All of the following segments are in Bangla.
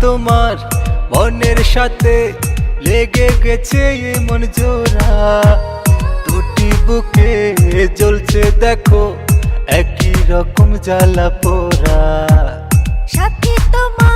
তোমার মনের সাথে লেগে গেছে মন জোড়া। দুটি বুকে জ্বলছে দেখো, একই রকম জ্বালা পোড়া। সাথে তোমার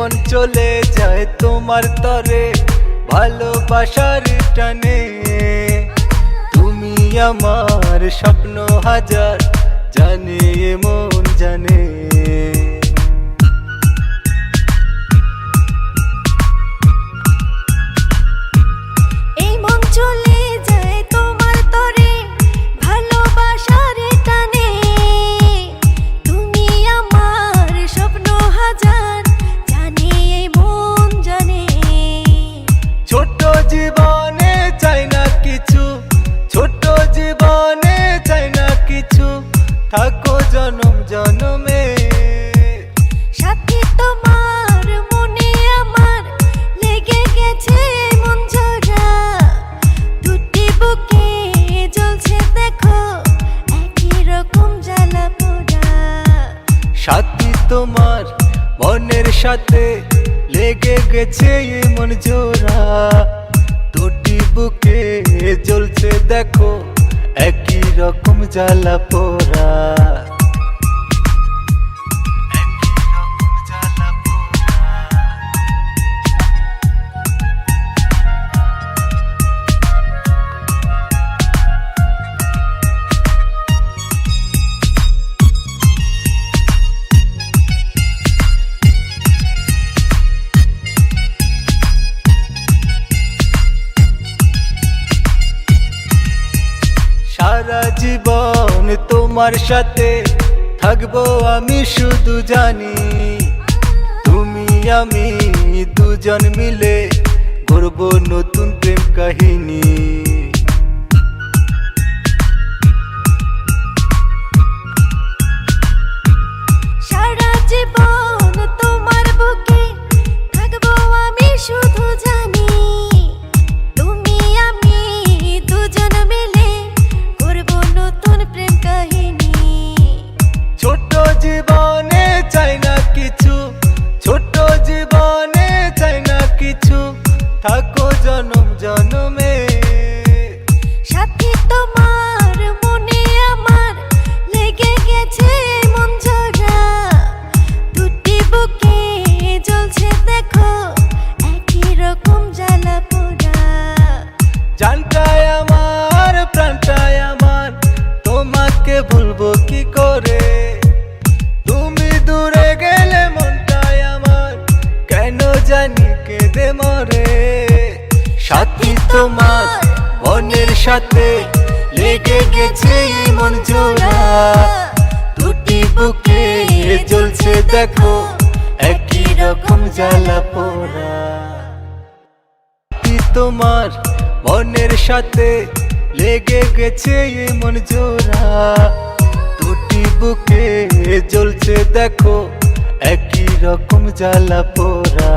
মন চলে যায় তোমার তরে ভালোবাসার টানে। তুমি আমার স্বপ্ন হাজার জানে মন জানে। তোমার মনের সাথে লেগে গেছে মন জোড়া। দুটি বুকে জ্বলছে দেখো, একই রকম জ্বালা পোড়া। তোমার সাথে থাকব আমি শুধু জানি। তুমি, আমি দুজন মিলে করব নতুন প্রেম কাহিনী। সারা জীবন সাথে লেগে গেছে মন জোড়া। দুটি বুকে জ্বলছে দেখো, একই রকম জ্বালা পোড়া। তোমার মনের সাথে লেগে গেছে এমন জোড়া? দুটি বুকে জ্বলছে দেখো, একই রকম জ্বালা পোড়া।